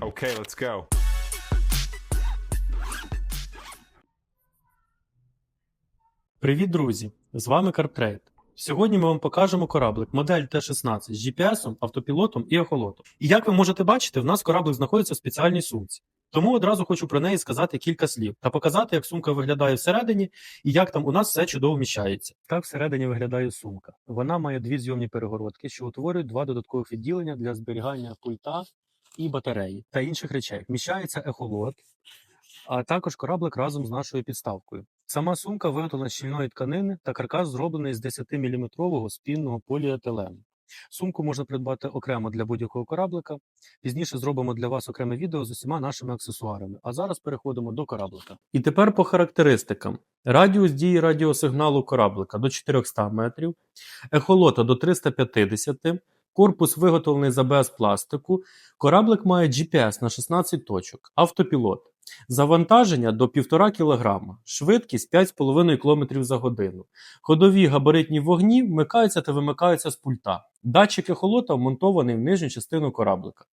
Okay, let's go. Привіт, друзі! З вами CarPtrade. Сьогодні ми вам покажемо кораблик модель Т-16 з GPS, автопілотом і ехолотом. І як ви можете бачити, в нас кораблик знаходиться в спеціальній сумці. Тому одразу хочу про неї сказати кілька слів та показати, як сумка виглядає всередині і як там у нас все чудово вміщається. Так всередині виглядає сумка. Вона має дві зйомні перегородки, що утворюють два додаткових відділення для зберігання пульта і батареї та інших речей. Вміщається ехолот, а також кораблик разом з нашою підставкою. Сама сумка виготовлена з щільної тканини та каркас зроблений з 10-мм спінного поліетилену. Сумку можна придбати окремо для будь-якого кораблика. Пізніше зробимо для вас окреме відео з усіма нашими аксесуарами. А зараз переходимо до кораблика. І тепер по характеристикам: радіус дії радіосигналу кораблика до 400 метрів, ехолота до 350 Корпус виготовлений з АБС пластику. Кораблик має GPS на 16 точок, автопілот. Завантаження до 1,5 кг, швидкість 5,5 км за годину. Ходові габаритні вогні вмикаються та вимикаються з пульта. Датчик ехолота вмонтований в нижню частину кораблика.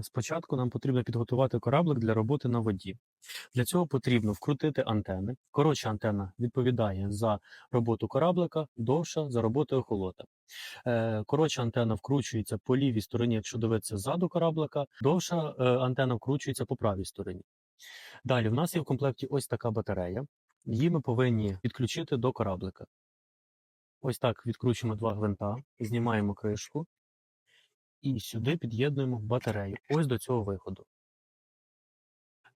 Спочатку нам потрібно підготувати кораблик для роботи на воді. Для цього потрібно вкрутити антени. Коротша антенна відповідає за роботу кораблика, довша за роботу ехолота. Е, Коротша антенна вкручується по лівій стороні, якщо дивитися ззаду кораблика, довша е, антенна вкручується по правій стороні. Далі в нас є в комплекті ось така батарея. Її ми повинні підключити до кораблика. Ось так відкручуємо два гвинта, знімаємо кришку і сюди під'єднуємо батарею. Ось до цього виходу.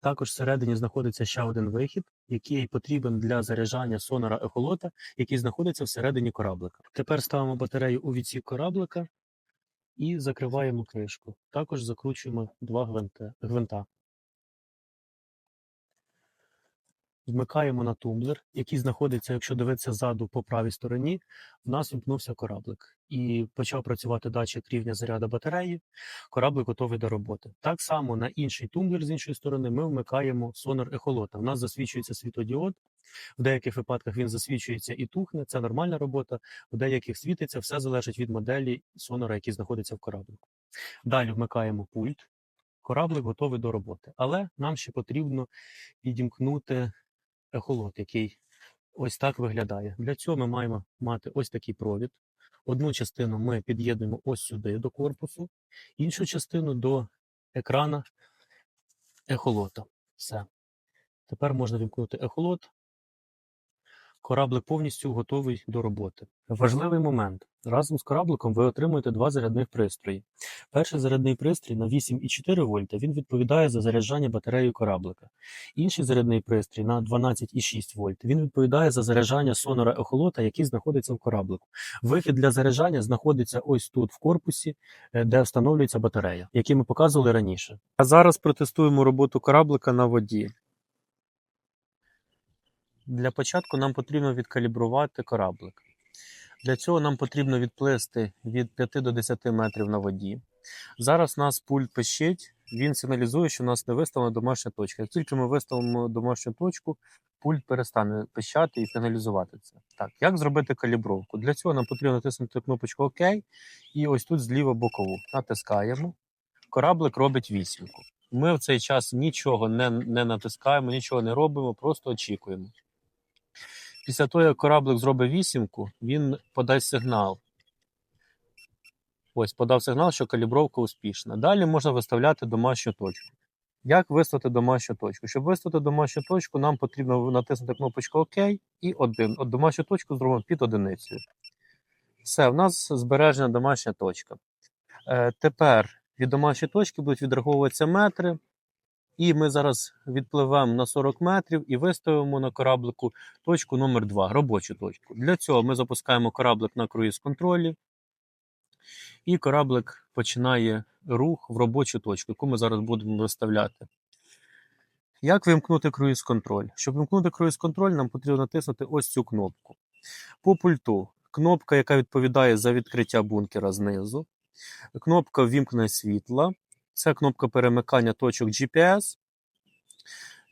Також всередині знаходиться ще один вихід, який потрібен для заряджання сонара ехолота, який знаходиться всередині кораблика. Тепер ставимо батарею у відсік кораблика і закриваємо кришку. Також закручуємо два гвинта. Вмикаємо на тумблер, який знаходиться, якщо дивитися ззаду по правій стороні, в нас вімкнувся кораблик і почав працювати датчик рівня заряду батареї. Кораблик готовий до роботи. Так само на інший тумблер з іншої сторони ми вмикаємо сонар ехолота. У нас засвічується світодіод. В деяких випадках він засвічується і тухне. Це нормальна робота. В деяких світиться, все залежить від моделі сонара, який знаходиться в кораблику. Далі вмикаємо пульт. Кораблик готовий до роботи. Але нам ще потрібно підімкнути ехолот, який ось так виглядає. Для цього ми маємо мати ось такий провід. Одну частину ми під'єднуємо ось сюди до корпусу, іншу частину до екрана ехолота. Все. Тепер можна вімкнути ехолот. Кораблик повністю готовий до роботи. Важливий момент. Разом з корабликом ви отримуєте два зарядних пристрої. Перший зарядний пристрій на 8,4 вольта він відповідає за заряджання батареї кораблика. Інший зарядний пристрій на 12,6 вольт він відповідає за заряджання сонора ехолота, який знаходиться в кораблику. Вихід для заряджання знаходиться ось тут в корпусі, е, де встановлюється батарея, який ми показували раніше. А зараз протестуємо роботу кораблика на воді. Для початку нам потрібно відкалібрувати кораблик. Для цього нам потрібно відплисти від 5 до 10 метрів на воді. Зараз нас пульт пищить, він сигналізує, що у нас не виставлена домашня точка. Як тільки ми виставимо домашню точку, пульт перестане пищати і сигналізувати це. Так, як зробити калібровку? Для цього нам потрібно натиснути кнопочку ОК і ось тут зліва бокову. Натискаємо. Кораблик робить вісімку. Ми в цей час нічого не, не натискаємо, нічого не робимо, просто очікуємо. Після того, як кораблик зробить вісімку, він подасть сигнал. Ось подав сигнал, що калібровка успішна. Далі можна виставляти домашню точку. Як виставити домашню точку? Щоб виставити домашню точку, нам потрібно натиснути кнопочку ОК і один. От домашню точку зробимо під одиницею. Все, в нас збережена домашня точка. Е, тепер від домашньої точки будуть відраховуватися метри. І ми зараз відпливемо на 40 метрів і виставимо на кораблику точку номер 2 робочу точку. Для цього ми запускаємо кораблик на круїз контролі, і кораблик починає рух в робочу точку, яку ми зараз будемо виставляти. Як вимкнути круїз контроль? Щоб вимкнути круїз контроль, нам потрібно натиснути ось цю кнопку. По пульту кнопка, яка відповідає за відкриття бункера знизу, кнопка ввімкнення світла. Це кнопка перемикання точок GPS.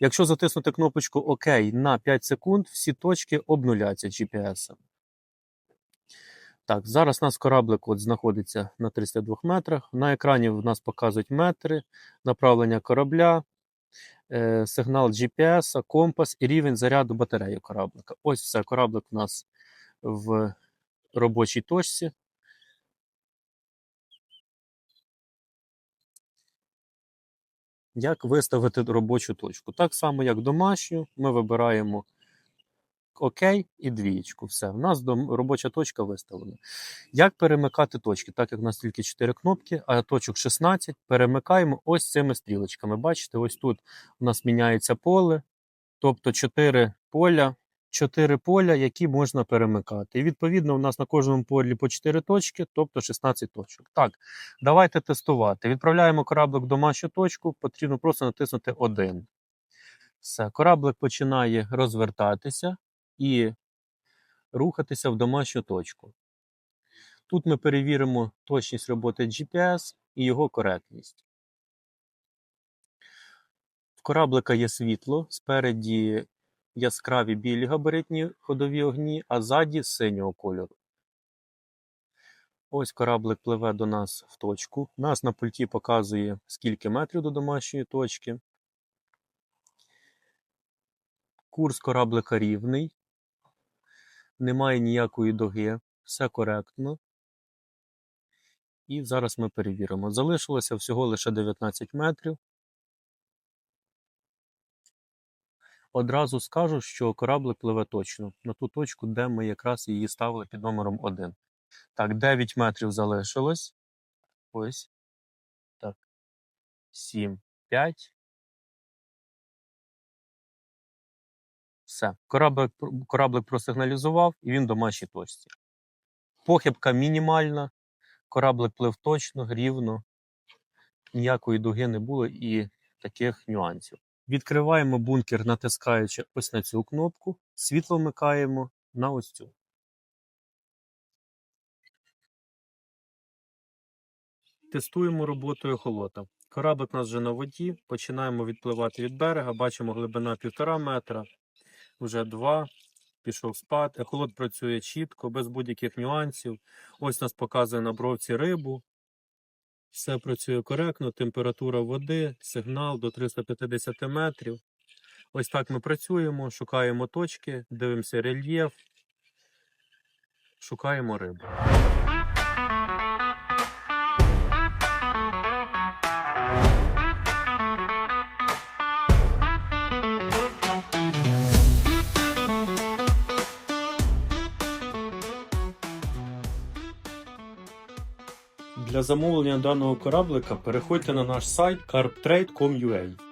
Якщо затиснути кнопочку ОК на 5 секунд, всі точки обнуляться GPS. Так, зараз у нас кораблик от знаходиться на 302 метрах. На екрані в нас показують метри, направлення корабля, е, сигнал GPS, компас і рівень заряду батареї кораблика. Ось все, кораблик у нас в робочій точці. Як виставити робочу точку? Так само, як домашню, ми вибираємо ОК і двієчку. Все, в нас робоча точка виставлена. Як перемикати точки? Так як у нас тільки 4 кнопки, а точок 16, перемикаємо ось цими стрілочками. Бачите, ось тут у нас міняється поле, тобто 4 поля, 4 поля, які можна перемикати. І відповідно, у нас на кожному полі по 4 точки, тобто 16 точок. Так, давайте тестувати. Відправляємо кораблик в домашню точку, потрібно просто натиснути 1. Все, кораблик починає розвертатися і рухатися в домашню точку. Тут ми перевіримо точність роботи GPS і його коректність. В кораблика є світло, спереді яскраві білі габаритні ходові огні, а ззаді синього кольору. Ось кораблик пливе до нас в точку. Нас на пульті показує, скільки метрів до домашньої точки. Курс кораблика рівний. Немає ніякої доги, все коректно. І зараз ми перевіримо. Залишилося всього лише 19 метрів. Одразу скажу, що кораблик пливе точно на ту точку, де ми якраз її ставили під номером 1. Так, 9 метрів залишилось. Ось. Так. 7, 5. Все. Кораблик, кораблик просигналізував і він в домашній точці. Похибка мінімальна. Кораблик плив точно, рівно. Ніякої дуги не було і таких нюансів. Відкриваємо бункер, натискаючи ось на цю кнопку. Світло вмикаємо на ось цю. Тестуємо роботу ехолота. Кораблик у нас вже на воді. Починаємо відпливати від берега. Бачимо глибина 1,5 метра, вже 2. Пішов спад. Ехолот працює чітко, без будь-яких нюансів. Ось нас показує на бровці рибу. Все працює коректно, температура води, сигнал до 350 метрів. Ось так ми працюємо, шукаємо точки, дивимося рельєф, шукаємо рибу. Для замовлення даного кораблика переходьте на наш сайт carptrade.com.ua